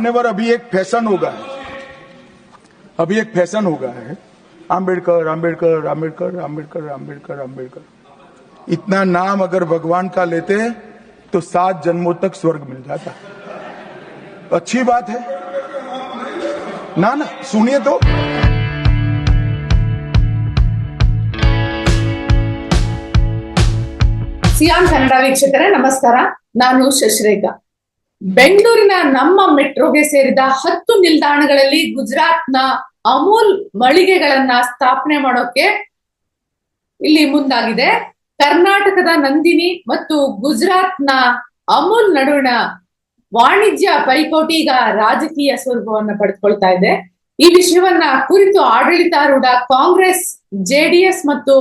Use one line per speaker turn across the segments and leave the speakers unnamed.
मान्यवर अभी एक फैशन हो गया है अभी एक फैशन हो गया है आम्बेडकर आम्बेडकर आम्बेडकर आम्बेडकर आम्बेडकर आम्बेडकर इतना नाम अगर भगवान का लेते हैं तो सात जन्मों तक स्वर्ग मिल जाता अच्छी बात है ना ना सुनिए तो
ಸಿಯಾನ್ ಕನ್ನಡ ವೀಕ್ಷಕರೇ ನಮಸ್ಕಾರ ನಾನು ಶಶಿರೇಖಾ ಬೆಂಗಳೂರಿನ ನಮ್ಮ ಮೆಟ್ರೋಗೆ ಸೇರಿದ ಹತ್ತು ನಿಲ್ದಾಣಗಳಲ್ಲಿ ಗುಜರಾತ್ನ ಅಮೂಲ್ ಮಳಿಗೆಗಳನ್ನ ಸ್ಥಾಪನೆ ಮಾಡೋಕೆ ಇಲ್ಲಿ ಮುಂದಾಗಿದೆ. ಕರ್ನಾಟಕದ ನಂದಿನಿ ಮತ್ತು ಗುಜರಾತ್ನ ಅಮೂಲ್ ನಡುವಿನ ವಾಣಿಜ್ಯ ಪೈಪೋಟಿ ಈಗ ರಾಜಕೀಯ ಸ್ವರೂಪವನ್ನು ಪಡೆದುಕೊಳ್ತಾ ಇದೆ. ಈ ವಿಷಯವನ್ನ ಕುರಿತು ಆಡಳಿತಾರೂಢ ಕಾಂಗ್ರೆಸ್, ಜೆಡಿಎಸ್ ಮತ್ತು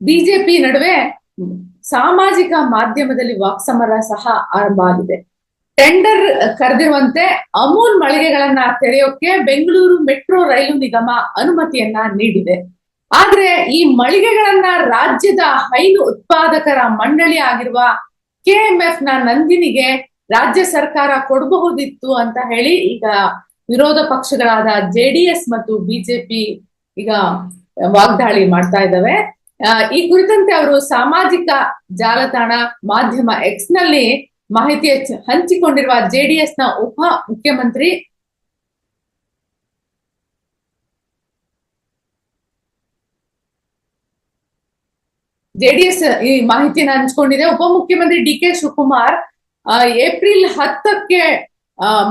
ಬಿಜೆಪಿ ನಡುವೆ ಸಾಮಾಜಿಕ ಮಾಧ್ಯಮದಲ್ಲಿ ವಾಕ್ಸಮರ ಸಹ ಆರಂಭ ಆಗಿದೆ. ಟೆಂಡರ್ ಕರೆದಿರುವಂತೆ ಅಮೂಲ್ ಮಳಿಗೆಗಳನ್ನ ತೆರೆಯೋಕೆ ಬೆಂಗಳೂರು ಮೆಟ್ರೋ ರೈಲು ನಿಗಮ ಅನುಮತಿಯನ್ನ ನೀಡಿದೆ. ಆದ್ರೆ ಈ ಮಳಿಗೆಗಳನ್ನ ರಾಜ್ಯದ ಹೈನು ಉತ್ಪಾದಕರ ಮಂಡಳಿ ಆಗಿರುವ ಕೆಎಂಎಫ್ನ ನಂದಿನಿಗೆ ರಾಜ್ಯ ಸರ್ಕಾರ ಕೊಡಬಹುದಿತ್ತು ಅಂತ ಹೇಳಿ ಈಗ ವಿರೋಧ ಪಕ್ಷಗಳಾದ ಜೆಡಿಎಸ್ ಮತ್ತು ಬಿಜೆಪಿ ಈಗ ವಾಗ್ದಾಳಿ ಮಾಡ್ತಾ ಇದ್ದಾವೆ. ಈ ಕುರಿತಂತೆ ಅವರು ಸಾಮಾಜಿಕ ಜಾಲತಾಣ ಮಾಧ್ಯಮ ಎಕ್ಸ್ನಲ್ಲಿ ಮಾಹಿತಿ ಹಂಚ್- ಹಂಚಿಕೊಂಡಿರುವ ಜೆಡಿಎಸ್ನ ಉಪ ಮುಖ್ಯಮಂತ್ರಿ ಜೆಡಿಎಸ್ ಈ ಮಾಹಿತಿಯನ್ನ ಹಂಚ್ಕೊಂಡಿದೆ. ಉಪಮುಖ್ಯಮಂತ್ರಿ ಡಿ ಕೆ ಶಿವಕುಮಾರ್ ಏಪ್ರಿಲ್ ಹತ್ತಕ್ಕೆ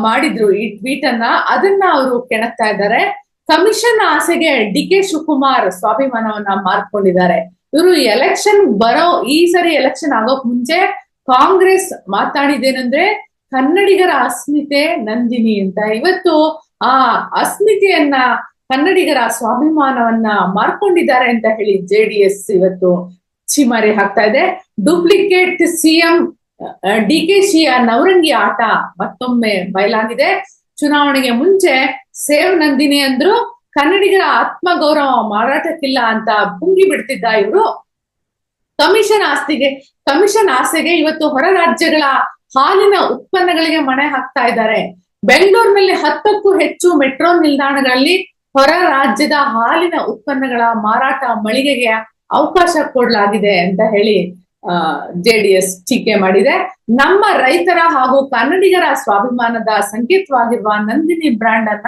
ಮಾಡಿದ್ರು ಈ ಟ್ವೀಟ್ ಅನ್ನ ಅದನ್ನ ಅವರು ಕೆಣಕ್ತಾ ಇದ್ದಾರೆ. ಕಮಿಷನ್ ಆಸೆಗೆ ಡಿ ಕೆ ಶಿವಕುಮಾರ್ ಸ್ವಾಭಿಮಾನವನ್ನ ಮಾರ್ಕೊಂಡಿದ್ದಾರೆ. ಇವರು ಎಲೆಕ್ಷನ್ ಬರೋ ಈ ಸರಿ ಎಲೆಕ್ಷನ್ ಆಗೋಕ್ ಮುಂಚೆ ಕಾಂಗ್ರೆಸ್ ಮಾತಾಡಿದೇನಂದ್ರೆ ಕನ್ನಡಿಗರ ಅಸ್ಮಿತೆ ನಂದಿನಿ ಅಂತ. ಇವತ್ತು ಆ ಅಸ್ಮಿತೆಯನ್ನ ಕನ್ನಡಿಗರ ಸ್ವಾಭಿಮಾನವನ್ನ ಮಾರ್ಕೊಂಡಿದ್ದಾರೆ ಅಂತ ಹೇಳಿ ಜೆಡಿಎಸ್ ಇವತ್ತು ಚಿಮಾರಿ ಹಾಕ್ತಾ ಇದೆ. ಡೂಪ್ಲಿಕೇಟ್ ಸಿಎಂ ಡಿ ಕೆ ಶಿಯ ನವರಂಗಿ ಆಟ ಮತ್ತೊಮ್ಮೆ ಬಯಲಾಗಿದೆ. ಚುನಾವಣೆಗೆ ಮುಂಚೆ ಸೇವ್ ನಂದಿನಿ ಅಂದ್ರು ಕನ್ನಡಿಗರ ಆತ್ಮಗೌರವ ಮಾರಾಟಕ್ಕಿಲ್ಲ ಅಂತ ಭುಂಗಿ ಬಿಡ್ತಿದ್ದ ಇವರು. ಕಮಿಷನ್ ಆಸ್ತಿಗೆ ಕಮಿಷನ್ ಆಸೆಗೆ ಇವತ್ತು ಹೊರ ರಾಜ್ಯಗಳ ಹಾಲಿನ ಉತ್ಪನ್ನಗಳಿಗೆ ಮಣೆ ಹಾಕ್ತಾ ಇದ್ದಾರೆ. ಬೆಂಗಳೂರಿನಲ್ಲಿ ಹತ್ತಕ್ಕೂ ಹೆಚ್ಚು ಮೆಟ್ರೋ ನಿಲ್ದಾಣಗಳಲ್ಲಿ ಹೊರ ರಾಜ್ಯದ ಹಾಲಿನ ಉತ್ಪನ್ನಗಳ ಮಾರಾಟ ಮಳಿಗೆಗೆ ಅವಕಾಶ ಕೊಡಲಾಗಿದೆ ಅಂತ ಹೇಳಿ, ಆ ಜೆಡಿಎಸ್ ಟೀಕೆ ಮಾಡಿದೆ. ನಮ್ಮ ರೈತರ ಹಾಗೂ ಕನ್ನಡಿಗರ ಸ್ವಾಭಿಮಾನದ ಸಂಕೇತವಾಗಿರುವ ನಂದಿನಿ ಬ್ರ್ಯಾಂಡ್ ಅನ್ನ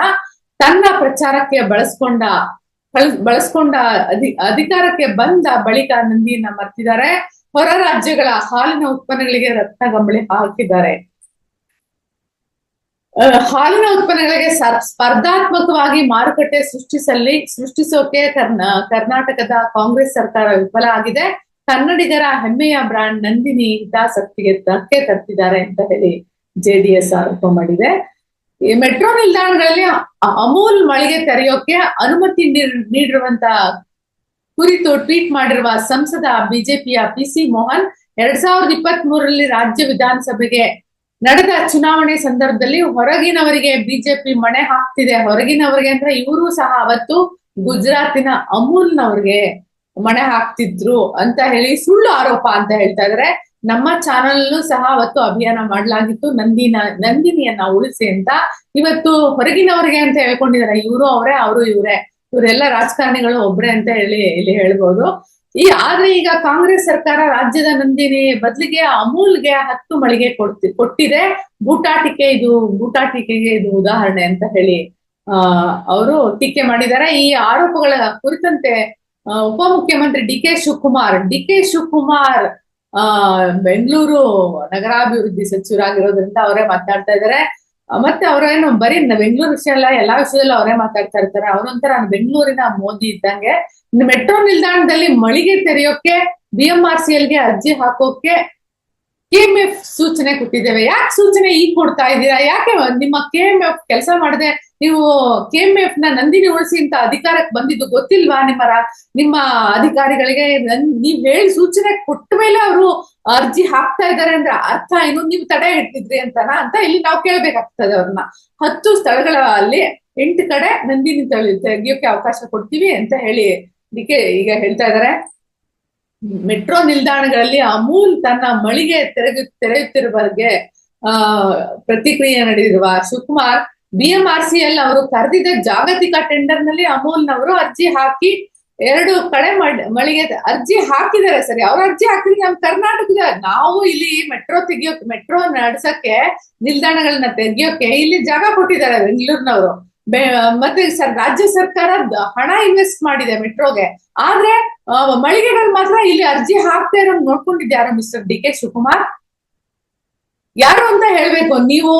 ತನ್ನ ಪ್ರಚಾರಕ್ಕೆ ಬಳಸ್ಕೊಂಡ ಬಳಸ್- ಬಳಸ್ಕೊಂಡ ಅಧಿ, ಅಧಿಕಾರಕ್ಕೆ ಬಂದ ಬಳಿಕ ನಂದಿನ ಮರ್ತಿದ್ದಾರೆ. ಹೊರ ರಾಜ್ಯಗಳ ಹಾಲಿನ ಉತ್ಪನ್ನಗಳಿಗೆ ರತ್ನಗಂಬಳಿ ಹಾಕಿದ್ದಾರೆ. ಹಾಲಿನ ಉತ್ಪನ್ನಗಳಿಗೆ ಸ್ಪರ್ಧಾತ್ಮಕವಾಗಿ ಮಾರುಕಟ್ಟೆ ಸೃಷ್ಟಿಸಲಿ ಸೃಷ್ಟಿಸೋಕೆ ಕರ್ನಾ, ಕರ್ನಾಟಕದ ಕಾಂಗ್ರೆಸ್ ಸರ್ಕಾರ ವಿಫಲ ಆಗಿದೆ. ಕನ್ನಡಿಗರ ಹೆಮ್ಮೆಯ ಬ್ರಾಂಡ್ ನಂದಿನಿ ಹಿತಾಸಕ್ತಿಗೆ ಧಕ್ಕೆ ತರ್ತಿದ್ದಾರೆ ಅಂತ ಹೇಳಿ ಜೆಡಿಎಸ್ ಆರೋಪ ಮಾಡಿದೆ. ಮೆಟ್ರೋ ನಿಲ್ದಾಣಗಳಲ್ಲಿ ಅಮೂಲ್ ಮಳಿಗೆ ತೆರೆಯೋಕೆ ಅನುಮತಿ ನೀಡ್- ನೀಡಿರುವಂತ ಕುರಿತು ಟ್ವೀಟ್ ಮಾಡಿರುವ ಸಂಸದ ಬಿಜೆಪಿಯ ಪಿಸಿ ಮೋಹನ್ ಎರಡ್ ಸಾವಿರದ ಇಪ್ಪತ್ತ್ ಮೂರರಲ್ಲಿ ರಾಜ್ಯ ವಿಧಾನಸಭೆಗೆ ನಡೆದ ಚುನಾವಣೆ ಸಂದರ್ಭದಲ್ಲಿ ಹೊರಗಿನವರಿಗೆ ಬಿಜೆಪಿ ಮಣೆ ಹಾಕ್ತಿದೆ. ಹೊರಗಿನವರಿಗೆ ಅಂದ್ರೆ ಇವರು ಸಹ ಅವತ್ತು ಗುಜರಾತಿನ ಅಮೂಲ್ನವ್ರಿಗೆ ಮಣೆ ಹಾಕ್ತಿದ್ರು ಅಂತ ಹೇಳಿ ಸುಳ್ಳು ಆರೋಪ ಅಂತ ಹೇಳ್ತಾ ಇದ್ರೆ. ನಮ್ಮ ಚಾನಲ್ ಸಹ ಅವತ್ತು ಅಭಿಯಾನ ಮಾಡಲಾಗಿತ್ತು. ನಂದಿನ, ನಂದಿನಿಯನ್ನ ಉಳಿಸಿ ಅಂತ ಇವತ್ತು ಹೊರಗಿನವರಿಗೆ ಅಂತ ಹೇಳ್ಕೊಂಡಿದ್ದಾರೆ ಇವರು ಅವರೇ, ಅವರು ಇವರೇ. ಇವರೆಲ್ಲ ರಾಜಕಾರಣಿಗಳು ಒಬ್ರೆ ಅಂತ ಹೇಳಿ ಇಲ್ಲಿ ಹೇಳ್ಬೋದು. ಈ ಆದ್ರೆ ಈಗ ಕಾಂಗ್ರೆಸ್ ಸರ್ಕಾರ ರಾಜ್ಯದ ನಂದಿನಿ ಬದಲಿಗೆ ಅಮೂಲ್ಗೆ ಹತ್ತು ಮಳಿಗೆ ಕೊಡ್ತಿ, ಕೊಟ್ಟಿದೆ. ಬೂಟಾಟಿಕೆ ಇದು, ಬೂಟಾಟಿಕೆಗೆ ಇದು ಉದಾಹರಣೆ ಅಂತ ಹೇಳಿ ಅವರು ಟೀಕೆ ಮಾಡಿದ್ದಾರೆ. ಈ ಆರೋಪಗಳ ಕುರಿತಂತೆ ಉಪಮುಖ್ಯಮಂತ್ರಿ D K Shivakumar D K Shivakumar, ಆ, ಬೆಂಗಳೂರು ನಗರಾಭಿವೃದ್ಧಿ ಸಚಿವರಾಗಿರೋದ್ರಿಂದ ಅವರೇ ಮಾತಾಡ್ತಾ ಇದ್ದಾರೆ. ಮತ್ತೆ ಅವರೇನು ಬರೀ ಬೆಂಗಳೂರು ವಿಷಯ ಅಲ್ಲ ಎಲ್ಲಾ ವಿಷಯದಲ್ಲೂ ಅವರೇ ಮಾತಾಡ್ತಾ ಇರ್ತಾರೆ. ಅವರೊಂಥರ ಬೆಂಗಳೂರಿನ ಮೋದಿ ಇದ್ದಂಗೆ ಮೆಟ್ರೋ ನಿಲ್ದಾಣದಲ್ಲಿ ಮಳಿಗೆ ತೆರೆಯೋಕೆ ಬಿ ಎಂ ಆರ್ ಸಿ ಎಲ್ಗೆ ಅರ್ಜಿ ಹಾಕೋಕೆ ಕೆಎಂಎಫ್ ಸೂಚನೆ ಕೊಟ್ಟಿದ್ದೇವೆ. ಯಾಕೆ ಸೂಚನೆ ಈಗ ಕೊಡ್ತಾ ಇದ್ದೀರಾ? ಯಾಕೆ ನಿಮ್ಮ ಕೆಎಂಎಫ್ ಕೆಲಸ ಮಾಡದೆ, ನೀವು ಕೆಎಂಎಫ್ನ ನಂದಿನಿ ಉಳಿಸಿ ಅಂತ ಅಧಿಕಾರಕ್ಕೆ ಬಂದಿದ್ದು ಗೊತ್ತಿಲ್ವಾ ನಿಮ್ಮ ನಿಮ್ಮ ಅಧಿಕಾರಿಗಳಿಗೆ? ನೀವ್ ಹೇಳಿ ಸೂಚನೆ ಕೊಟ್ಟ ಮೇಲೆ ಅವರು ಅರ್ಜಿ ಹಾಕ್ತಾ ಇದ್ದಾರೆ ಅಂದ್ರೆ ಅರ್ಥ ಏನು? ನೀವು ತಡೆ ಇಡ್ತಿದ್ರಿ ಅಂತನಾ ಅಂತ ಇಲ್ಲಿ ನಾವು ಕೇಳ್ಬೇಕಾಗ್ತದೆ ಅವ್ರನ್ನ. ಹತ್ತು ಸ್ಥಳಗಳಲ್ಲಿ ಎಂಟು ಕಡೆ ನಂದಿನಿ ತಳಿ ತೆಗಿಯೋಕೆ ಅವಕಾಶ ಕೊಡ್ತೀವಿ ಅಂತ ಹೇಳಿ ಇದಕ್ಕೆ ಈಗ ಹೇಳ್ತಾ ಇದಾರೆ ಮೆಟ್ರೋ ನಿಲ್ದಾಣಗಳಲ್ಲಿ ಅಮೂಲ್ ತನ್ನ ಮಳಿಗೆ ತೆರೆದು ತೆರೆಯುತ್ತಿರುವ ಬಗ್ಗೆ ಆ, ಪ್ರತಿಕ್ರಿಯೆ ನಡೆದಿರುವ Shivakumar B M R C L ಅವರು ಕರೆದಿದ್ದ ಜಾಗತಿಕ ಟೆಂಡರ್ನಲ್ಲಿ ಅಮೂಲ್ನವರು ಅರ್ಜಿ ಹಾಕಿ ಎರಡು ಕಡೆ ಮಳಿಗೆ ಅರ್ಜಿ ಹಾಕಿದ್ದಾರೆ ಸರಿ. ಅವ್ರ ಅರ್ಜಿ ಹಾಕಿದ್ರೆ ನಮ್ ಕರ್ನಾಟಕದ ನಾವು ಇಲ್ಲಿ ಮೆಟ್ರೋ ತೆಗಿಯೋಕೆ ಮೆಟ್ರೋ ನಡ್ಸಕ್ಕೆ ನಿಲ್ದಾಣಗಳನ್ನ ತೆಗಿಯೋಕೆ ಇಲ್ಲಿ ಜಾಗ ಕೊಟ್ಟಿದ್ದಾರೆ ಬೆಂಗಳೂರಿನವರು. ಮತ್ತೆ ಸರ್, ರಾಜ್ಯ ಸರ್ಕಾರ ಹಣ ಇನ್ವೆಸ್ಟ್ ಮಾಡಿದೆ ಮೆಟ್ರೋಗೆ. ಆದ್ರೆ ಮಳಿಗೆಗಳು ಮಾತ್ರ ಇಲ್ಲಿ ಅರ್ಜಿ ಹಾಕ್ತಾ ಇರೋ ನೋಡ್ಕೊಂಡಿದ್ಯಾರ ಮಿಸ್ಟರ್ ಡಿ ಕೆ ಶಿವಕುಮಾರ್? ಯಾರು ಅಂತ ಹೇಳ್ಬೇಕು, ನೀವು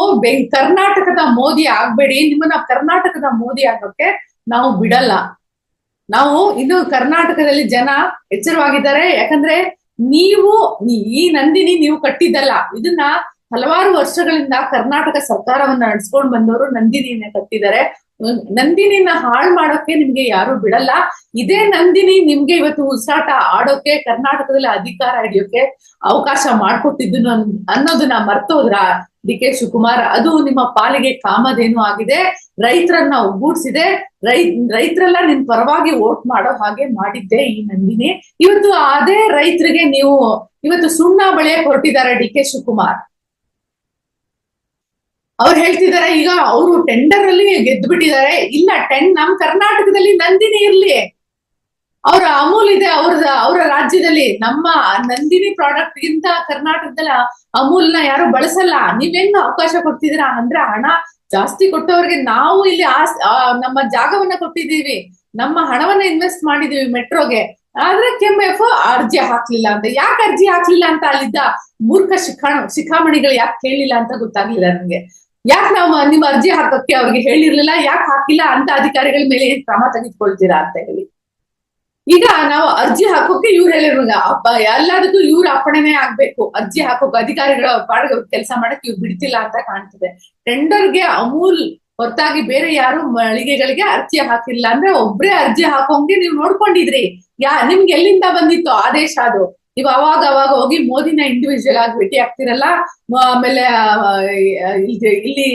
ಕರ್ನಾಟಕದ ಮೋದಿ ಆಗ್ಬೇಡಿ, ನಿಮ್ಮನ್ನ ಕರ್ನಾಟಕದ ಮೋದಿ ಆಗೋಕೆ ನಾವು ಬಿಡಲ್ಲ. ನಾವು ಇನ್ನು ಕರ್ನಾಟಕದಲ್ಲಿ ಜನ ಎಚ್ಚರವಾಗಿದ್ದಾರೆ. ಯಾಕಂದ್ರೆ ನೀವು ಈ ನಂದಿನಿ ನೀವು ಕಟ್ಟಿದ್ದಲ್ಲ. ಇದನ್ನ ಹಲವಾರು ವರ್ಷಗಳಿಂದ ಕರ್ನಾಟಕ ಸರ್ಕಾರವನ್ನ ನಡ್ಸ್ಕೊಂಡು ಬಂದವರು ನಂದಿನಿಯನ್ನ ಕಟ್ಟಿದ್ದಾರೆ. ನಂದಿನಿನ ಹಾಳು ಮಾಡೋಕೆ ನಿಮ್ಗೆ ಯಾರು ಬಿಡಲ್ಲ. ಇದೇ ನಂದಿನಿ ನಿಮ್ಗೆ ಇವತ್ತು ಉಸಾಟ ಆಡೋಕೆ, ಕರ್ನಾಟಕದಲ್ಲಿ ಅಧಿಕಾರ ಹಿಡಿಯೋಕೆ ಅವಕಾಶ ಮಾಡ್ಕೊಟ್ಟಿದ್ದು ನನ್- ಅನ್ನೋದನ್ನ ಮರ್ತೋದ್ರ ಡಿ ಕೆ ಶಿವಕುಮಾರ್, ಅದು ನಿಮ್ಮ ಪಾಲಿಗೆ ಕಾಮಧೇನು ಆಗಿದೆ. ರೈತರನ್ನ ಒಗ್ಗೂಡಿಸಿದೆ. ರೈ, ರೈತರೆಲ್ಲ ನಿನ್ ಪರವಾಗಿ ವೋಟ್ ಮಾಡೋ ಹಾಗೆ ಮಾಡಿದ್ದೆ ಈ ನಂದಿನಿ. ಇವತ್ತು ಅದೇ ರೈತರಿಗೆ ನೀವು ಇವತ್ತು ಸುಣ್ಣ ಬಳಿಯಕ್ ಹೊರಟಿದ್ದಾರೆ ಡಿ ಕೆ ಶಿವಕುಮಾರ್. ಅವ್ರು ಹೇಳ್ತಿದ್ದಾರೆ, ಈಗ ಅವರು ಟೆಂಡರ್ ಅಲ್ಲಿ ಗೆದ್ದು ಬಿಟ್ಟಿದ್ದಾರೆ ಇಲ್ಲ ಟೆನ್ ನಮ್ ಕರ್ನಾಟಕದಲ್ಲಿ ನಂದಿನಿ ಇರ್ಲಿ. ಅವರ ಅಮೂಲ್ ಇದೆ ಅವ್ರ ಅವರ ರಾಜ್ಯದಲ್ಲಿ ನಮ್ಮ ನಂದಿನಿ ಪ್ರಾಡಕ್ಟ್ ಗಿಂತ ಕರ್ನಾಟಕದಲ್ಲಿ ನ ಯಾರು ಬಳಸಲ್ಲ. ನೀವ್ ಹೆಂಗ್ ಅವಕಾಶ ಕೊಡ್ತಿದ್ದೀರಾ ಅಂದ್ರೆ ಹಣ ಜಾಸ್ತಿ ಕೊಟ್ಟವ್ರಿಗೆ ನಾವು ಇಲ್ಲಿ ಆಸ್ ನಮ್ಮ ಜಾಗವನ್ನ ಕೊಟ್ಟಿದೀವಿ ನಮ್ಮ ಹಣವನ್ನ ಇನ್ವೆಸ್ಟ್ ಮಾಡಿದೀವಿ ಮೆಟ್ರೋಗೆ. ಆದ್ರೆ ಕೆಎಂಎಫ್ ಅರ್ಜಿ ಹಾಕ್ಲಿಲ್ಲ ಅಂತ. ಯಾಕೆ ಅರ್ಜಿ ಹಾಕ್ಲಿಲ್ಲ ಅಂತ ಅಲ್ಲಿದ್ದ ಮೂರ್ಖ ಶಿಖಾಣ, ಶಿಖಾಮಣಿಗಳು ಯಾಕೆ ಕೇಳಿಲ್ಲ ಅಂತ ಗೊತ್ತಾಗ್ಲಿಲ್ಲ ನನ್ಗೆ ಯಾಕೆ ನಾವು ನಿಮ್ಮ ಅರ್ಜಿ ಹಾಕಕ್ಕೆ ಅವ್ರಿಗೆ ಹೇಳಿರ್ಲಿಲ್ಲ, ಯಾಕೆ ಹಾಕಿಲ್ಲ ಅಂತ ಅಧಿಕಾರಿಗಳ ಮೇಲೆ ಕ್ರಮ ತೆಗೆದುಕೊಳ್ತೀರಾ ಅಂತ ಹೇಳಿ. ಈಗ ನಾವು ಅರ್ಜಿ ಹಾಕೋಕೆ ಇವ್ರು ಅಪ್ಪ ಎಲ್ಲದಕ್ಕೂ ಇವ್ರ ಅಪ್ಪಣೆನೇ ಆಗ್ಬೇಕು. ಅರ್ಜಿ ಹಾಕೋಕೆ ಅಧಿಕಾರಿಗಳ ಪಾಡಿಗೆ ಕೆಲಸ ಮಾಡಕ್ ಇವ್ರು ಬಿಡ್ತಿಲ್ಲ ಅಂತ ಕಾಣ್ತದೆ. ಟೆಂಡರ್ಗೆ ಅಮೂಲ್ ಹೊರತಾಗಿ ಬೇರೆ ಯಾರು ಮಳಿಗೆಗಳಿಗೆ ಅರ್ಜಿ ಹಾಕಿಲ್ಲ ಅಂದ್ರೆ ಒಬ್ರೇ ಅರ್ಜಿ ಹಾಕೋಂಗೆ ನೀವು ನೋಡ್ಕೊಂಡಿದ್ರಿ. ಯಾ, ನಿಮ್ಗೆ ಎಲ್ಲಿಂದ ಬಂದಿತ್ತು ಆದೇಶ ಅದು? ನೀವು ಅವಾಗ ಅವಾಗ ಹೋಗಿ ಮೋದಿನ ಇಂಡಿವಿಜುವಲ್ ಆಗಿ ಭೇಟಿ ಆಗ್ತಿರಲ್ಲ? ಆಮೇಲೆ ಇಲ್ಲಿ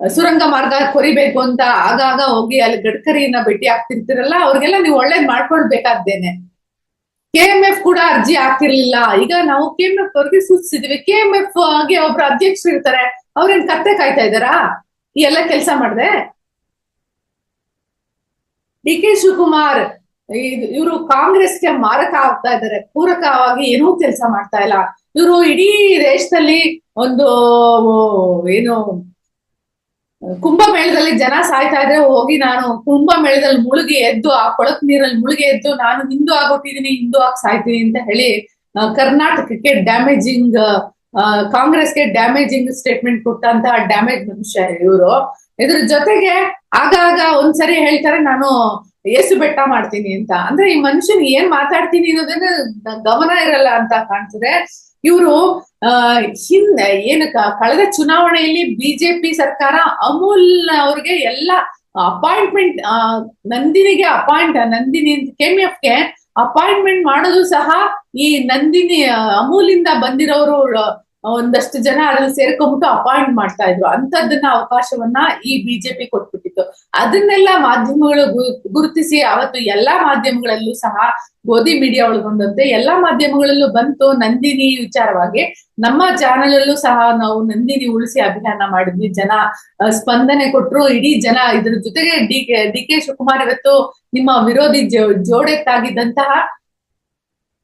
ಸುರಂಗ ಮಾರ್ಗ ಕೊರಿಬೇಕು ಅಂತ ಆಗಾಗ ಹೋಗಿ ಅಲ್ಲಿ ಗಡ್ಕರಿಯನ್ನ ಭೇಟಿ ಆಗ್ತಿರ್ತಿರಲ್ಲ, ಅವ್ರಿಗೆಲ್ಲ ನೀವು ಒಳ್ಳೇದ್ ಮಾಡ್ಕೊಳ್ಬೇಕಾದ್ದೇನೆ ಕೆ ಎಂ ಎಫ್ ಕೂಡ ಅರ್ಜಿ ಹಾಕಿರ್ಲಿಲ್ಲ. ಈಗ ನಾವು ಕೆ ಎಂ ಎಫ್ ಅವ್ರಿಗೆ ಸೂಚಿಸಿದ್ವಿ. ಕೆ ಎಂ ಎಫ್ಗೆ ಒಬ್ರು ಅಧ್ಯಕ್ಷರು ಇರ್ತಾರೆ. ಅವ್ರೇನ್ ಕತ್ತೆ ಕಾಯ್ತಾ ಇದ್ದಾರಾ? ಈ ಎಲ್ಲ ಕೆಲಸ ಮಾಡಿದೆ? ಡಿ ಕೆ ಶಿವಕುಮಾರ್ ಇವರು ಕಾಂಗ್ರೆಸ್ಗೆ ಮಾರಕ ಆಗ್ತಾ ಇದ್ದಾರೆ. ಪೂರಕವಾಗಿ ಏನೂ ಕೆಲಸ ಮಾಡ್ತಾ ಇಲ್ಲ. ಇವರು ಇಡೀ ದೇಶದಲ್ಲಿ ಒಂದು, ಏನು ಕುಂಭಮೇಳದಲ್ಲಿ ಜನ ಸಾಯ್ತಾ ಇದ್ರೆ ಹೋಗಿ ನಾನು ಕುಂಭಮೇಳದಲ್ಲಿ ಮುಳುಗಿ ಎದ್ದು, ಆ ಕೊಳಕ್ ನೀರಲ್ಲಿ ಮುಳುಗಿ ಎದ್ದು, ನಾನು ಹಿಂದೂ ಆಗೋತಿದೀನಿ ಹಿಂದೂ ಆಗಿ ಸಾಯ್ತೀನಿ ಅಂತ ಹೇಳಿ ಕರ್ನಾಟಕಕ್ಕೆ ಡ್ಯಾಮೇಜಿಂಗ್ ಕಾಂಗ್ರೆಸ್ಗೆ ಡ್ಯಾಮೇಜಿಂಗ್ ಸ್ಟೇಟ್ಮೆಂಟ್ ಕೊಟ್ಟಂತಹ ಡ್ಯಾಮೇಜ್ ಮನುಷ್ಯ ಇವರು. ಇದ್ರ ಜೊತೆಗೆ ಆಗಾಗ ಒಂದ್ಸರಿ ಹೇಳ್ತಾರೆ, ನಾನು ಏಸು ಬೆಟ್ಟ ಮಾಡ್ತೀನಿ ಅಂತ. ಅಂದ್ರೆ ಈ ಮನುಷ್ಯನ್ ಏನ್ ಮಾತಾಡ್ತೀನಿ ಅನ್ನೋದನ್ನ ಗಮನ ಇರಲ್ಲ ಅಂತ ಕಾಣ್ತದೆ. ಇವರು ಹಿಂದೆ ಏನು ಕಳೆದ ಚುನಾವಣೆಯಲ್ಲಿ ಬಿಜೆಪಿ ಸರ್ಕಾರ ಅಮೂಲ್ ಅವ್ರಿಗೆ ಎಲ್ಲ ಅಪಾಯಿಂಟ್ಮೆಂಟ್ ನಂದಿನಿಗೆ ಅಪಾಯಿಂಟ್ ನಂದಿನಿ ಕೆಎಂಎಫ್ಗೆ ಅಪಾಯಿಂಟ್ಮೆಂಟ್ ಮಾಡೋದು ಸಹ ಈ ನಂದಿನಿ ಅಮೂಲಿಂದ ಬಂದಿರೋರು ಒಂದಷ್ಟು ಜನ ಅದ್ರಲ್ಲಿ ಸೇರ್ಕೊಂಡ್ಬಿಟ್ಟು ಅಪಾಯಿಂಟ್ ಮಾಡ್ತಾ ಇದ್ರು. ಅಂತದನ್ನ ಅವಕಾಶವನ್ನ ಈ ಬಿಜೆಪಿ ಕೊಟ್ಬಿಟ್ಟಿತ್ತು. ಅದನ್ನೆಲ್ಲ ಮಾಧ್ಯಮಗಳು ಗುರುತಿಸಿ ಅವತ್ತು ಎಲ್ಲಾ ಮಾಧ್ಯಮಗಳಲ್ಲೂ ಸಹ ಗೋಧಿ ಮೀಡಿಯಾ ಒಳಗೊಂಡಂತೆ ಎಲ್ಲಾ ಮಾಧ್ಯಮಗಳಲ್ಲೂ ಬಂತು ನಂದಿನಿ ವಿಚಾರವಾಗಿ. ನಮ್ಮ ಚಾನೆಲ್ ಅಲ್ಲೂ ಸಹ ನಾವು ನಂದಿನಿ ಉಳಿಸಿ ಅಭಿಯಾನ ಮಾಡಿದ್ವಿ. ಜನ ಸ್ಪಂದನೆ ಕೊಟ್ರು. ಇಡೀ ಜನ ಇದ್ರ ಜೊತೆಗೆ D K D, K Shivakumar ಇವತ್ತು ನಿಮ್ಮ ವಿರೋಧಿ ಜೋ, ಜೋಡೆತ್ತಾಗಿದ್ದಂತಹ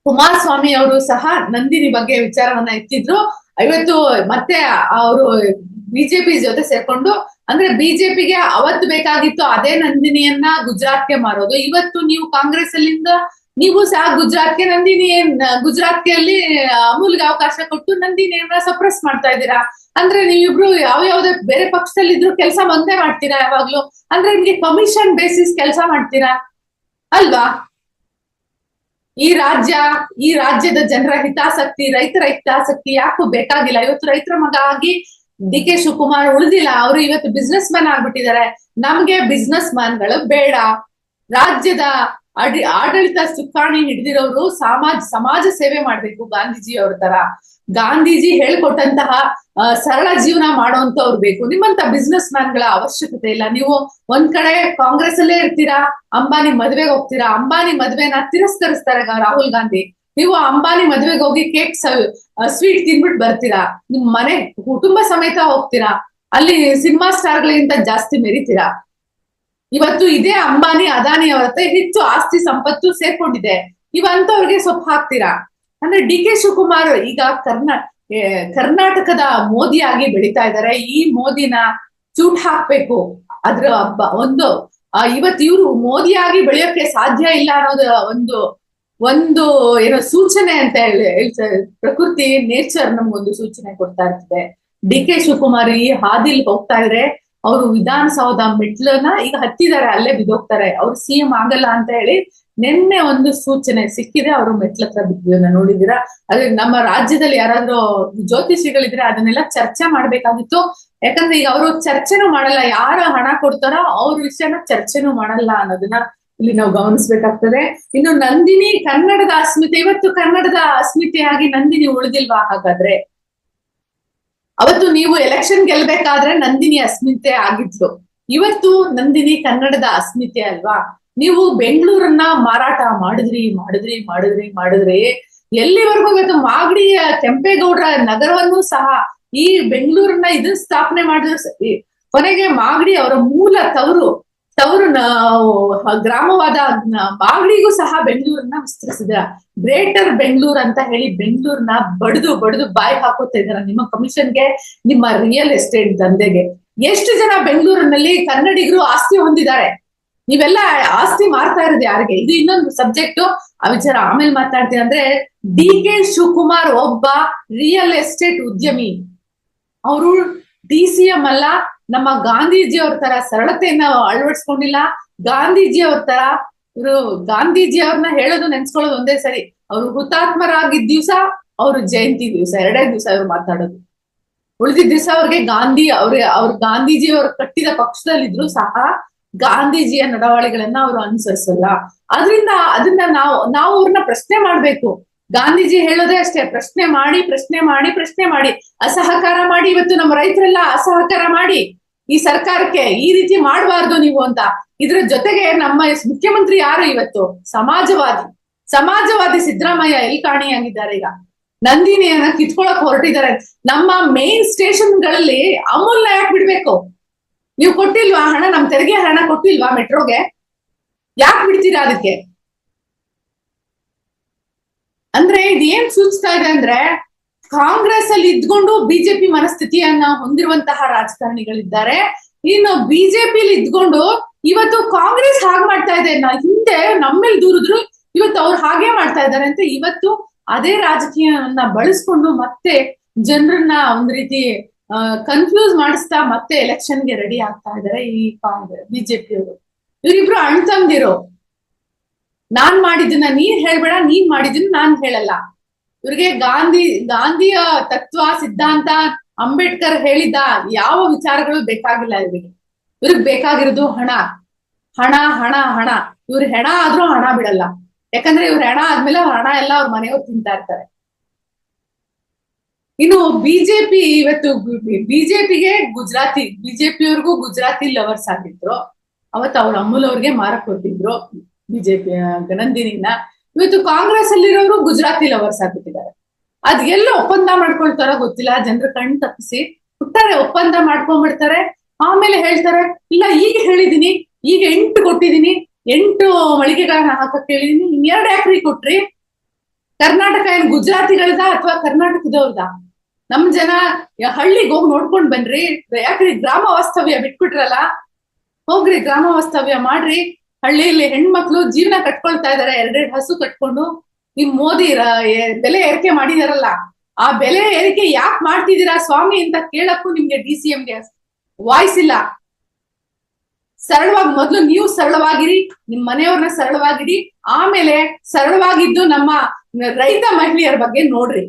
ಕುಮಾರಸ್ವಾಮಿ ಅವರು ಸಹ ನಂದಿನಿ ಬಗ್ಗೆ ವಿಚಾರವನ್ನ ಎತ್ತಿದ್ರು. ಇವತ್ತು ಮತ್ತೆ ಅವರು ಬಿಜೆಪಿ ಜೊತೆ ಸೇರ್ಕೊಂಡು, ಅಂದ್ರೆ ಬಿಜೆಪಿಗೆ ಅವತ್ತು ಬೇಕಾಗಿತ್ತು ಅದೇ ನಂದಿನಿಯನ್ನ ಗುಜರಾತ್ಗೆ ಮಾರೋದು. ಇವತ್ತು ನೀವು ಕಾಂಗ್ರೆಸ್ ಅಲ್ಲಿಂದ ನೀವು ಸಹ ಗುಜರಾತ್ಗೆ ನಂದಿನಿ ಗುಜರಾತ್ಗೆ ಅಲ್ಲಿ ಅಮೂಲ್ಗೆ ಅವಕಾಶ ಕೊಟ್ಟು ನಂದಿನಿಯನ್ನ ಸಪ್ರೆಸ್ ಮಾಡ್ತಾ ಇದ್ದೀರಾ? ಅಂದ್ರೆ ನೀವಿಬ್ರು ಯಾವ ಯಾವ್ದೇ ಬೇರೆ ಪಕ್ಷದಲ್ಲಿ ಇದ್ರು ಕೆಲಸ ಒಂದೇ ಮಾಡ್ತೀರಾ ಯಾವಾಗ್ಲೂ? ಅಂದ್ರೆ ನಿಮ್ಗೆ ಕಮಿಷನ್ ಬೇಸಿಸ್ ಕೆಲಸ ಮಾಡ್ತೀರಾ? ಅಲ್ವಾ? ಈ ರಾಜ್ಯ, ಈ ರಾಜ್ಯದ ಜನರ ಹಿತಾಸಕ್ತಿ, ರೈತರ ಹಿತಾಸಕ್ತಿ ಯಾಕೂ ಬೇಕಾಗಿಲ್ಲ. ಇವತ್ತು ರೈತರ ಮಗ ಆಗಿ ಡಿ ಕೆ ಶಿವಕುಮಾರ್ ಉಳಿದಿಲ್ಲ. ಅವರು ಇವತ್ತು ಬಿಸ್ನೆಸ್ ಮ್ಯಾನ್ ಆಗ್ಬಿಟ್ಟಿದ್ದಾರೆ. ನಮ್ಗೆ ಬಿಸ್ನೆಸ್ ಮ್ಯಾನ್ಗಳು ಬೇಡ. ರಾಜ್ಯದ ಅಡಿ ಆಡಳಿತ ಸುಕ್ಕಾಣಿ ಹಿಡಿದಿರೋರು ಸಮಾಜ ಸಮಾಜ ಸೇವೆ ಮಾಡ್ಬೇಕು ಗಾಂಧೀಜಿ ಅವ್ರ ತರ. ಗಾಂಧೀಜಿ ಹೇಳ್ಕೊಟ್ಟಂತಹ ಸರಳ ಜೀವನ ಮಾಡುವಂತವ್ರು ಬೇಕು. ನಿಮ್ಮಂತ ಬಿಸ್ನೆಸ್ ಮ್ಯಾನ್ಗಳ ಅವಶ್ಯಕತೆ ಇಲ್ಲ. ನೀವು ಒಂದ್ ಕಡೆ ಕಾಂಗ್ರೆಸ್ ಅಲ್ಲೇ ಇರ್ತೀರಾ, ಅಂಬಾನಿ ಮದ್ವೆಗೆ ಹೋಗ್ತೀರಾ, ಅಂಬಾನಿ ಮದ್ವೆನ ತಿರಸ್ಕರಿಸ್ತಾರೆ ರಾಹುಲ್ ಗಾಂಧಿ. ನೀವು ಅಂಬಾನಿ ಮದ್ವೆಗೆ ಹೋಗಿ ಕೇಕ್ ಸ್ವೀಟ್ ತಿನ್ಬಿಟ್ಟು ಬರ್ತೀರಾ. ನಿಮ್ ಮನೆ, ಕುಟುಂಬ ಸಮೇತ ಹೋಗ್ತೀರಾ. ಅಲ್ಲಿ ಸಿನಿಮಾ ಸ್ಟಾರ್ಗಳಿಗಿಂತ ಜಾಸ್ತಿ ಮೆರಿತೀರಾ. ಇವತ್ತು ಇದೇ ಅಂಬಾನಿ, ಅದಾನಿ ಅವ್ರ ಹತ್ರ ಹೆಚ್ಚು ಆಸ್ತಿ ಸಂಪತ್ತು ಸೇರ್ಕೊಂಡಿದೆ. ಇವಂತವ್ರಿಗೆ ಸೊಪ್ಪು ಹಾಕ್ತೀರಾ? ಅಂದ್ರೆ ಡಿ ಕೆ ಶಿವಕುಮಾರ್ ಈಗ ಕರ್ನಾ ಕರ್ನಾಟಕದ ಮೋದಿ ಆಗಿ ಬೆಳಿತಾ ಇದ್ದಾರೆ. ಈ ಮೋದಿನ ಚೂಟ್ ಹಾಕ್ಬೇಕು. ಅದ್ರ ಒಂದು ಇವತ್ತು ಇವರು ಮೋದಿಯಾಗಿ ಬೆಳೆಯೋಕೆ ಸಾಧ್ಯ ಇಲ್ಲ ಅನ್ನೋದು ಒಂದು ಒಂದು ಏನೋ ಸೂಚನೆ ಅಂತ ಹೇಳಿ. ಪ್ರಕೃತಿ ನೇಚರ್ ನಮ್ಗೊಂದು ಸೂಚನೆ ಕೊಡ್ತಾ ಇರ್ತದೆ. ಡಿ ಕೆ ಶಿವಕುಮಾರ್ ಈ ಹಾದಿಲ್ ಹೋಗ್ತಾ ಇದ್ರೆ ಅವರು ವಿಧಾನಸೌಧ ಮೆಟ್ಲನ್ನ ಈಗ ಹತ್ತಿದ್ದಾರೆ ಅಲ್ಲೇ ಬಿದ್ದೋಗ್ತಾರೆ. ಅವ್ರು ಸಿಎಂ ಆಗಲ್ಲ ಅಂತ ಹೇಳಿ ನಿನ್ನೆ ಒಂದು ಸೂಚನೆ ಸಿಕ್ಕಿದೆ, ಅವರು ಮೆಟ್ಲತ್ರ ಹತ್ರ ನೋಡಿದಿರಾ ನೋಡಿದೀರಾ ಅದೇ ನಮ್ಮ ರಾಜ್ಯದಲ್ಲಿ ಯಾರಾದ್ರೂ ಜ್ಯೋತಿಷಿಗಳಿದ್ರೆ ಅದನ್ನೆಲ್ಲ ಚರ್ಚೆ ಮಾಡ್ಬೇಕಾಗಿತ್ತು. ಯಾಕಂದ್ರೆ ಈಗ ಅವರು ಚರ್ಚೆನೂ ಮಾಡಲ್ಲ, ಯಾರ ಹಣ ಕೊಡ್ತಾರೋ ಅವ್ರ ವಿಷಯನ ಚರ್ಚೆನೂ ಮಾಡಲ್ಲ ಅನ್ನೋದನ್ನ ಇಲ್ಲಿ ನಾವು ಗಮನಿಸ್ಬೇಕಾಗ್ತದೆ. ಇನ್ನು ನಂದಿನಿ ಕನ್ನಡದ ಅಸ್ಮಿತೆ, ಇವತ್ತು ಕನ್ನಡದ ಅಸ್ಮಿತೆಯಾಗಿ ನಂದಿನಿ ಉಳಿದಿಲ್ವಾ ಹಾಗಾದ್ರೆ? ಅವತ್ತು ನೀವು ಎಲೆಕ್ಷನ್ ಗೆಲ್ಬೇಕಾದ್ರೆ ನಂದಿನಿ ಅಸ್ಮಿತೆ ಆಗಿದ್ಲು. ಇವತ್ತು ನಂದಿನಿ ಕನ್ನಡದ ಅಸ್ಮಿತೆ ಅಲ್ವಾ? ನೀವು ಬೆಂಗಳೂರನ್ನ ಮಾರಾಟ ಮಾಡಿದ್ರಿ ಮಾಡಿದ್ರಿ ಮಾಡಿದ್ರಿ ಮಾಡಿದ್ರಿ. ಎಲ್ಲಿವರೆಗೂ ಇವತ್ತು ಮಾಗಡಿಯ ಕೆಂಪೇಗೌಡರ ನಗರವನ್ನು ಸಹ ಈ ಬೆಂಗಳೂರನ್ನ ಇದನ್ನ ಸ್ಥಾಪನೆ ಮಾಡಿದ್ರು. ಕೊನೆಗೆ ಮಾಗಡಿ ಅವರ ಮೂಲ ತವರು ತವರು ಗ್ರಾಮವಾದ ಬಾಗ್ಲಿಗೂ ಸಹ ಬೆಂಗಳೂರನ್ನ ವಿಸ್ತರಿಸಿದ. ಗ್ರೇಟರ್ ಬೆಂಗಳೂರು ಅಂತ ಹೇಳಿ ಬೆಂಗಳೂರನ್ನ ಬಡದು ಬಡ್ದು ಬಾಯಿ ಹಾಕೋತಾ ಇದ್ದಾರೆ. ನಿಮ್ಮ ಕಮಿಷನ್ಗೆ, ನಿಮ್ಮ ರಿಯಲ್ ಎಸ್ಟೇಟ್ ದಂಧೆಗೆ. ಎಷ್ಟು ಜನ ಬೆಂಗಳೂರಿನಲ್ಲಿ ಕನ್ನಡಿಗರು ಆಸ್ತಿ ಹೊಂದಿದ್ದಾರೆ? ನೀವೆಲ್ಲ ಆಸ್ತಿ ಮಾರ್ತಾ ಇರೋದು ಯಾರಿಗೆ? ಇದು ಇನ್ನೊಂದು ಸಬ್ಜೆಕ್ಟ್. ಆ ವಿಚಾರ ಆಮೇಲೆ ಮಾತಾಡ್ತೀನಿ ಅಂದ್ರೆ, ಡಿ ಕೆ ಶಿವಕುಮಾರ್ ಒಬ್ಬ ರಿಯಲ್ ಎಸ್ಟೇಟ್ ಉದ್ಯಮಿ. ಅವರು ಡಿ ಸಿ ಎಂ ಅಲ್ಲ ನಮ್ಮ ಗಾಂಧೀಜಿ ಅವ್ರ ತರ ಸರಳತೆಯನ್ನ ಅಳವಡಿಸ್ಕೊಂಡಿಲ್ಲ. ಗಾಂಧೀಜಿ ಅವ್ರ ತರ ಇವರು ಗಾಂಧೀಜಿ ಅವ್ರನ್ನ ಹೇಳೋದು ನೆನ್ಸ್ಕೊಳ್ಳೋದು ಒಂದೇ ಸರಿ. ಅವ್ರು ಹುತಾತ್ಮರಾಗಿದ್ದ ದಿವ್ಸ ಅವ್ರ ಜಯಂತಿ ದಿವ್ಸ, ಎರಡೇ ದಿವಸ ಅವ್ರು ಮಾತಾಡೋದು. ಉಳಿದಿದ್ದ ದಿವಸ ಅವ್ರಿಗೆ ಗಾಂಧಿ ಅವ್ರ ಅವ್ರ ಗಾಂಧೀಜಿ ಅವ್ರ ಕಟ್ಟಿದ ಪಕ್ಷದಲ್ಲಿದ್ರು ಸಹ ಗಾಂಧೀಜಿಯ ನಡವಳಿಗಳನ್ನ ಅವರು ಅನುಸರಿಸಲ್ಲ. ಅದರಿಂದ ಅದನ್ನ ನಾವು ನಾವು ಅವ್ರನ್ನ ಪ್ರಶ್ನೆ ಮಾಡ್ಬೇಕು. ಗಾಂಧೀಜಿ ಹೇಳೋದೇ ಅಷ್ಟೇ, ಪ್ರಶ್ನೆ ಮಾಡಿ ಪ್ರಶ್ನೆ ಮಾಡಿ ಪ್ರಶ್ನೆ ಮಾಡಿ. ಅಸಹಕಾರ ಮಾಡಿ, ಇವತ್ತು ನಮ್ಮ ರೈತರೆಲ್ಲ ಅಸಹಕಾರ ಮಾಡಿ. ಈ ಸರ್ಕಾರಕ್ಕೆ ಈ ರೀತಿ ಮಾಡಬಾರ್ದು ನೀವು ಅಂತ. ಇದ್ರ ಜೊತೆಗೆ ನಮ್ಮ ಮುಖ್ಯಮಂತ್ರಿ ಯಾರು ಇವತ್ತು? ಸಮಾಜವಾದಿ. ಸಮಾಜವಾದಿ ಸಿದ್ದರಾಮಯ್ಯ ಎಲ್ಲಿ ಕಾಣಿಯಾಗಿದ್ದಾರೆ ಈಗ? ನಂದಿನಿಯನ್ನ ಕಿತ್ಕೊಳಕ್ ಹೊರಟಿದ್ದಾರೆ. ನಮ್ಮ ಮೇನ್ ಸ್ಟೇಷನ್ಗಳಲ್ಲಿ ಅಮೂಲ್ನ ಯಾಕೆ ಬಿಡ್ಬೇಕು? ನೀವು ಕೊಟ್ಟಿಲ್ವಾ ಹಣ? ನಮ್ ತೆರಿಗೆ ಹಣ ಕೊಟ್ಟಿಲ್ವಾ ಮೆಟ್ರೋಗೆ? ಯಾಕೆ ಬಿಡ್ತೀರಾ ಅದಕ್ಕೆ? ಅಂದ್ರೆ ಇದೇನ್ ಸೂಚಿಸ್ತಾ ಇದೆ ಅಂದ್ರೆ ಕಾಂಗ್ರೆಸ್ ಅಲ್ಲಿ ಇದ್ಕೊಂಡು ಬಿಜೆಪಿ ಮನಸ್ಥಿತಿಯನ್ನ ಹೊಂದಿರುವಂತಹ ರಾಜಕಾರಣಿಗಳಿದ್ದಾರೆ. ಇನ್ನು ಬಿಜೆಪಿಲಿ ಇದ್ಕೊಂಡು ಇವತ್ತು ಕಾಂಗ್ರೆಸ್ ಹಾಗೆ ಮಾಡ್ತಾ ಇದೆ ನಾ ಹಿಂದೆ ನಮ್ಮೇಲೆ ದೂರಿದ್ರು ಇವತ್ತು ಅವ್ರು ಹಾಗೆ ಮಾಡ್ತಾ ಇದ್ದಾರೆ ಅಂತ ಇವತ್ತು ಅದೇ ರಾಜಕೀಯವನ್ನ ಬಳಸ್ಕೊಂಡು ಮತ್ತೆ ಜನರನ್ನ ಒಂದ್ ರೀತಿ ಕನ್ಫ್ಯೂಸ್ ಮಾಡಿಸ್ತಾ ಮತ್ತೆ ಎಲೆಕ್ಷನ್ಗೆ ರೆಡಿ ಆಗ್ತಾ ಇದ್ದಾರೆ ಈ ಕಾಂಗ್ರೆಸ್, ಬಿಜೆಪಿಯವರು. ಇವರಿಬ್ರು ಅಣ್ತಂದಿರು ನಾನ್ ಮಾಡಿದ್ದನ್ನ ನೀನ್ ಹೇಳ್ಬೇಡ, ನೀನ್ ಮಾಡಿದ್ದನ್ನ ನಾನ್ ಹೇಳಲ್ಲ. ಇವ್ರಿಗೆ ಗಾಂಧಿ, ಗಾಂಧಿಯ ತತ್ವ, ಸಿದ್ಧಾಂತ, ಅಂಬೇಡ್ಕರ್ ಹೇಳಿದ ಯಾವ ವಿಚಾರಗಳು ಬೇಕಾಗಿಲ್ಲ ಇವ್ರಿಗೆ. ಇವ್ರಿಗೆ ಬೇಕಾಗಿರೋದು ಹಣ. ಹಣ ಹಣ ಹಣ. ಇವ್ರ ಹೆಣ ಆದ್ರೂ ಹಣ ಬಿಡಲ್ಲ. ಯಾಕಂದ್ರೆ ಇವ್ರ ಹೆಣ ಆದ್ಮೇಲೆ ಹಣ ಎಲ್ಲ ಅವ್ರ ಮನೆಯವ್ರು ತಿಂತಾ ಇರ್ತಾರೆ. ಇನ್ನು ಬಿಜೆಪಿ ಇವತ್ತು ಬಿಜೆಪಿಗೆ ಗುಜರಾತಿ, ಬಿಜೆಪಿಯವ್ರಿಗೂ ಗುಜರಾತಿ ಲವರ್ಸ್ ಆಗಿದ್ರು. ಅವತ್ತು ಅವ್ರ ಅಮೂಲ್ ಅವ್ರಿಗೆ ಮಾರಕ್ ಕೊಟ್ಟಿದ್ರು ಬಿಜೆಪಿ ನಂದಿನಿನ ಇವತ್ತು ಕಾಂಗ್ರೆಸ್ ಅಲ್ಲಿರೋರು ಗುಜರಾತಿ ಲವರ್ಸ್ ಆಗ್ಬಿಟ್ಟಿದ್ದಾರೆ ಅದ್ ಎಲ್ಲ ಒಪ್ಪಂದ ಮಾಡ್ಕೊಳ್ತಾರ ಗೊತ್ತಿಲ್ಲ. ಜನರ ಕಣ್ ತಪ್ಪಿಸಿ ಹುಟ್ಟಾರೆ ಒಪ್ಪಂದ ಮಾಡ್ಕೊಂಡ್ಬಿಡ್ತಾರೆ ಆಮೇಲೆ ಹೇಳ್ತಾರೆ, ಇಲ್ಲ, ಈಗ ಹೇಳಿದೀನಿ, ಈಗ ಎಂಟು ಕೊಟ್ಟಿದೀನಿ, ಎಂಟು ಮಳಿಗೆಗಳನ್ನ ಹಾಕಕ್ ಹೇಳಿದೀನಿ, ಇನ್ನೆರಡು ಯಾಕ್ರಿ ಕೊಟ್ರಿ. ಕರ್ನಾಟಕ ಏನ್ ಗುಜರಾತಿಗಳದ ಅಥವಾ ಕರ್ನಾಟಕದವ್ರದ? ನಮ್ ಜನ ಹಳ್ಳಿಗೆ ಹೋಗಿ ನೋಡ್ಕೊಂಡ್ ಬನ್ರಿ. ಯಾಕ್ರಿ ಗ್ರಾಮ ವಾಸ್ತವ್ಯ ಬಿಟ್ಬಿಟ್ರಲ್ಲ? ಹೋಗ್ರಿ ಗ್ರಾಮ ವಾಸ್ತವ್ಯ ಮಾಡ್ರಿ. ಹಳ್ಳಿಯಲ್ಲಿ ಹೆಣ್ಮಕ್ಳು ಜೀವನ ಕಟ್ಕೊಳ್ತಾ ಇದಾರೆ, ಎರಡೆರಡು ಹಸು ಕಟ್ಕೊಂಡು ನಿಮ್ ಮೋದಿ ಬೆಲೆ ಏರಿಕೆ ಮಾಡಿದಾರಲ್ಲ, ಆ ಬೆಲೆ ಏರಿಕೆ ಯಾಕೆ ಮಾಡ್ತಿದ್ದೀರಾ ಸ್ವಾಮಿ ಅಂತ ಕೇಳಕ್ಕೂ ನಿಮ್ಗೆ ಡಿ ಸಿ ಎಂಗೆ ವಾಯ್ಸ್ ಇಲ್ಲ. ಸರಳವಾಗಿ ಮೊದ್ಲು ನೀವು ಸರಳವಾಗಿರಿ, ನಿಮ್ ಮನೆಯವ್ರನ್ನ ಸರಳವಾಗಿಡಿ ಆಮೇಲೆ ಸರಳವಾಗಿದ್ದು ನಮ್ಮ ರೈತ ಮಹಿಳೆಯರ ಬಗ್ಗೆ ನೋಡ್ರಿ.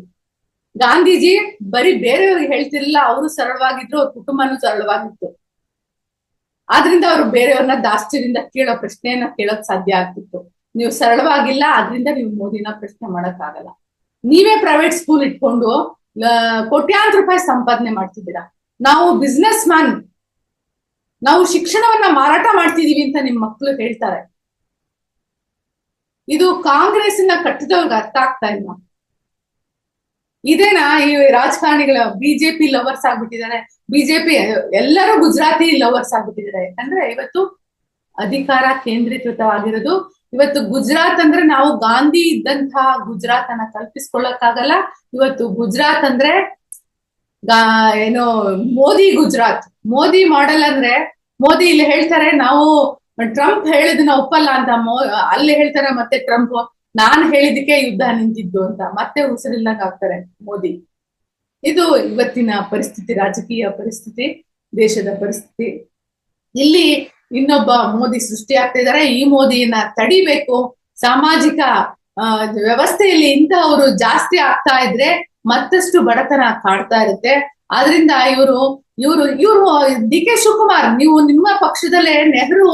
ಗಾಂಧೀಜಿ ಬರೀ ಬೇರೆಯವ್ರಿಗೆ ಹೇಳ್ತಿರ್ಲಿಲ್ಲ, ಅವರು ಸರಳವಾಗಿದ್ರು, ಅವ್ರ ಕುಟುಂಬನೂ ಸರಳವಾಗಿತ್ತು. ಆದ್ರಿಂದ ಅವರು ಬೇರೆಯವ್ರನ್ನ ದಾಸ್ತಿರಿಂದ ಕೇಳೋ ಪ್ರಶ್ನೆಯನ್ನ ಕೇಳೋಕ್ ಸಾಧ್ಯ ಆಗ್ತಿತ್ತು. ನೀವು ಸರಳವಾಗಿಲ್ಲ, ಆದ್ರಿಂದ ನೀವು ಮೋದಿನ ಪ್ರಶ್ನೆ ಮಾಡಕ್ ನೀವೇ ಪ್ರೈವೇಟ್ ಸ್ಕೂಲ್ ಇಟ್ಕೊಂಡು ಕೋಟ್ಯಾಂತರ ರೂಪಾಯಿ ಸಂಪಾದನೆ ಮಾಡ್ತಿದ್ದೀರಾ? ನಾವು ಬಿಸ್ನೆಸ್ ಮ್ಯಾನ್ ನಾವು ಶಿಕ್ಷಣವನ್ನ ಮಾರಾಟ ಮಾಡ್ತಿದೀವಿ ಅಂತ ನಿಮ್ ಮಕ್ಕಳು ಹೇಳ್ತಾರೆ. ಇದು ಕಾಂಗ್ರೆಸ್ನ ಕಟ್ಟಿದವ್ರಿಗೆ ಅರ್ಥ ಆಗ್ತಾ ಇಲ್ಲ. ಇದೇನಾ ಈ ರಾಜಕಾರಣಿಗಳ ಬಿಜೆಪಿ ಲವರ್ಸ್ ಆಗ್ಬಿಟ್ಟಿದ್ದಾರೆ. ಬಿಜೆಪಿ ಎಲ್ಲರೂ ಗುಜರಾತಿ ಲವರ್ಸ್ ಆಗ್ಬಿಟ್ಟಿದ್ದಾರೆ. ಯಾಕಂದ್ರೆ ಇವತ್ತು ಅಧಿಕಾರ ಕೇಂದ್ರೀಕೃತವಾಗಿರೋದು. ಇವತ್ತು ಗುಜರಾತ್ ಅಂದ್ರೆ ನಾವು ಗಾಂಧಿ ಇದ್ದಂತಹ ಗುಜರಾತ್ ಅನ್ನ ಕಲ್ಪಿಸ್ಕೊಳ್ಳಕ್ಕಾಗಲ್ಲ. ಇವತ್ತು ಗುಜರಾತ್ ಅಂದ್ರೆ ಏನು, ಮೋದಿ ಗುಜರಾತ್. ಮೋದಿ ಮಾಡೆಲ್ ಅಂದ್ರೆ, ಮೋದಿ ಇಲ್ಲಿ ಹೇಳ್ತಾರೆ, ನಾವು, ಟ್ರಂಪ್ ಹೇಳಿದ್ನ ಒಪ್ಪಲ್ಲ ಅಂತ ಮೋ, ಅಲ್ಲಿ ಹೇಳ್ತಾರೆ ಮತ್ತೆ ಟ್ರಂಪ್. ನಾನ್ ಹೇಳಿದಕ್ಕೆ ಯುದ್ಧ ನಿಂತಿದ್ದು ಅಂತ ಮತ್ತೆ ಉಸಿರಿಲ್ಲಂಗ್ ಆಗ್ತಾರೆ ಮೋದಿ. ಇದು ಇವತ್ತಿನ ಪರಿಸ್ಥಿತಿ, ರಾಜಕೀಯ ಪರಿಸ್ಥಿತಿ, ದೇಶದ ಪರಿಸ್ಥಿತಿ. ಇಲ್ಲಿ ಇನ್ನೊಬ್ಬ ಮೋದಿ ಸೃಷ್ಟಿ ಆಗ್ತಾ ಇದಾರೆ ಈ ಮೋದಿಯನ್ನ ತಡಿಬೇಕು. ಸಾಮಾಜಿಕ ವ್ಯವಸ್ಥೆಯಲ್ಲಿ ಇಂತಹವರು ಜಾಸ್ತಿ ಆಗ್ತಾ ಇದ್ರೆ ಮತ್ತಷ್ಟು ಬಡತನ ಕಾಡ್ತಾ ಇರುತ್ತೆ. ಆದ್ರಿಂದ ಇವರು ಇವರು ಇವರು ಡಿ ಕೆ ಶಿವಕುಮಾರ್, ನೀವು ನಿಮ್ಮ ಪಕ್ಷದಲ್ಲೇ ನೆಹರು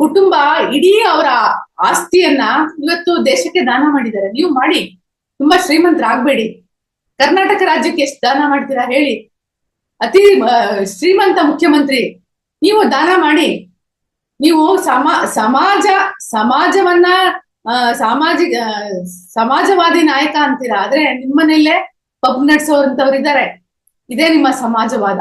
ಕುಟುಂಬ ಇಡೀ ಅವರ ಆಸ್ತಿಯನ್ನ ಇವತ್ತು ದೇಶಕ್ಕೆ ದಾನ ಮಾಡಿದ್ದಾರೆ. ನೀವು ಮಾಡಿ. ತುಂಬಾ ಶ್ರೀಮಂತರಾಗ್ಬೇಡಿ. ಕರ್ನಾಟಕ ರಾಜ್ಯಕ್ಕೆ ಎಷ್ಟು ದಾನ ಮಾಡ್ತೀರಾ ಹೇಳಿ. ಅತಿ ಶ್ರೀಮಂತ ಮುಖ್ಯಮಂತ್ರಿ, ನೀವು ದಾನ ಮಾಡಿ. ನೀವು ಸಮ, ಸಮಾಜ, ಸಮಾಜವನ್ನ ಸಾಮಾಜಿಕ ಸಮಾಜವಾದಿ ನಾಯಕ ಅಂತೀರಾ. ಆದ್ರೆ ನಿಮ್ಮನೆಯಲ್ಲೇ ಪಬ್ ನಡ್ಸೋರಂತವ್ರು ಇದ್ದಾರೆ ಇದೇ ನಿಮ್ಮ ಸಮಾಜವಾದ.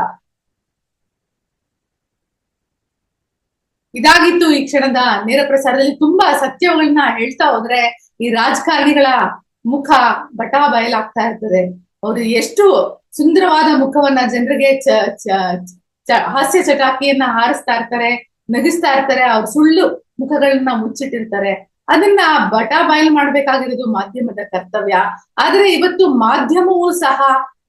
ಇದಾಗಿತ್ತು ಈ ಕ್ಷಣದ ನೇರ ಪ್ರಸಾರದಲ್ಲಿ ತುಂಬಾ ಸತ್ಯಗಳನ್ನ ಹೇಳ್ತಾ ಹೋದ್ರೆ ಈ ರಾಜಕಾರಣಿಗಳ ಮುಖ ಬಟಾ ಬಯಲಾಗ್ತಾ ಇರ್ತದೆ. ಅವರು ಎಷ್ಟು ಸುಂದರವಾದ ಮುಖವನ್ನ ಜನರಿಗೆ ಹಾಸ್ಯ ಚಟಾಕಿಯನ್ನ ಹಾರಿಸ್ತಾ ಇರ್ತಾರೆ, ನಗಿಸ್ತಾ ಇರ್ತಾರೆ, ಅವ್ರ ಸುಳ್ಳು ಮುಖಗಳನ್ನ ಮುಚ್ಚಿಟ್ಟಿರ್ತಾರೆ. ಅದನ್ನ ಬಟಾ ಬಯಲು ಮಾಡ್ಬೇಕಾಗಿರೋದು ಮಾಧ್ಯಮದ ಕರ್ತವ್ಯ. ಆದ್ರೆ ಇವತ್ತು ಮಾಧ್ಯಮವೂ ಸಹ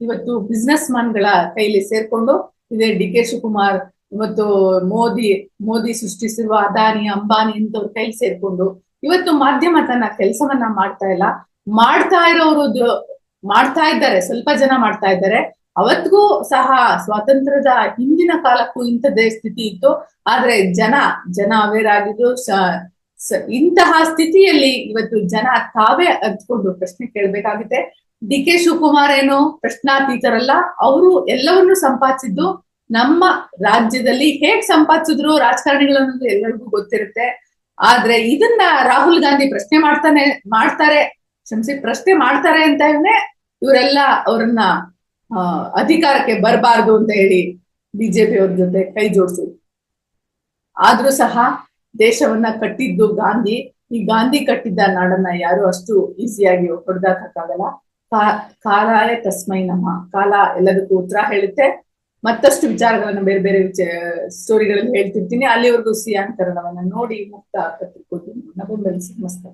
ಇವತ್ತು ಬಿಸ್ನೆಸ್ಗಳ ಕೈಲಿ ಸೇರ್ಕೊಂಡು ಇದೆ ಡಿ ಕೆ ಶಿವಕುಮಾರ್ ಇವತ್ತು ಮೋದಿ ಮೋದಿ ಸೃಷ್ಟಿಸಿರುವ ಅದಾನಿ, ಅಂಬಾನಿ ಇಂಥವ್ರ ಕೈಲಿ ಸೇರ್ಕೊಂಡು ಇವತ್ತು ಮಾಧ್ಯಮ ತನ್ನ ಕೆಲಸವನ್ನ ಮಾಡ್ತಾ ಇಲ್ಲ. ಮಾಡ್ತಾ ಇರೋರು ಮಾಡ್ತಾ ಇದ್ದಾರೆ, ಸ್ವಲ್ಪ ಜನ ಮಾಡ್ತಾ ಇದ್ದಾರೆ. ಅವತ್ಗೂ ಸಹ ಸ್ವಾತಂತ್ರ್ಯದ ಹಿಂದಿನ ಕಾಲಕ್ಕೂ ಇಂಥದ್ದೇ ಸ್ಥಿತಿ ಇತ್ತು. ಆದ್ರೆ ಜನ ಜನ ಅವೇರ್ ಆಗಿದ್ರು. ಇಂತಹ ಸ್ಥಿತಿಯಲ್ಲಿ ಇವತ್ತು ಜನ ತಾವೇ ಅದ್ಕೊಂಡು ಪ್ರಶ್ನೆ ಕೇಳ್ಬೇಕಾಗುತ್ತೆ. ಡಿ ಕೆ ಶಿವಕುಮಾರ್ ಏನು ಪ್ರಶ್ನಾತೀತರಲ್ಲ, ಅವರು ಎಲ್ಲವನ್ನೂ ಸಂಪಾದಿಸಿದ್ದು ನಮ್ಮ ರಾಜ್ಯದಲ್ಲಿ ಹೇಗ್ ಸಂಪಾದಿಸಿದ್ರು ರಾಜಕಾರಣಿಗಳು ಅನ್ನೋದು ಎಲ್ಲರಿಗೂ ಗೊತ್ತಿರುತ್ತೆ. ಆದ್ರೆ ಇದನ್ನ ರಾಹುಲ್ ಗಾಂಧಿ ಪ್ರಶ್ನೆ ಮಾಡ್ತಾನೆ, ಮಾಡ್ತಾರೆ, ಕ್ಷಮಿಸಿ, ಪ್ರಶ್ನೆ ಮಾಡ್ತಾರೆ ಅಂತ ಹೇಳಿ ಇವರೆಲ್ಲ ಅವ್ರನ್ನ ಅಧಿಕಾರಕ್ಕೆ ಬರಬಾರ್ದು ಅಂತ ಹೇಳಿ ಬಿಜೆಪಿ ಅವ್ರ ಜೊತೆ ಕೈ ಜೋಡಿಸಿ ಆದ್ರೂ ಸಹ ದೇಶವನ್ನ ಕಟ್ಟಿದ್ದು ಗಾಂಧಿ. ಈ ಗಾಂಧಿ ಕಟ್ಟಿದ್ದ ನಾಡನ್ನ ಯಾರು ಅಷ್ಟು ಈಸಿಯಾಗಿ ಕಾ- ಕಾಲಾಯ ತಸ್ಮೈ ನಮ್ಮ ಕಾಲ ಎಲ್ಲದಕ್ಕೂ ಉತ್ತರ ಹೇಳುತ್ತೆ. ಮತ್ತಷ್ಟು ವಿಚಾರಗಳನ್ನ ಬೇರೆ ಬೇರೆ ಸ್ಟೋರಿಗಳಲ್ಲಿ ಹೇಳ್ತಿರ್ತೀನಿ. ಅಲ್ಲಿವರೆಗೂ ಸಿಯಾಂಕರಣವನ್ನ ಕನ್ನಡವನ್ನ ನೋಡಿ ಮುಕ್ತ ಕತ್ತಿಕೋತೀನಿ ನವೆಂಬರ್ ನಮಸ್ಕಾರ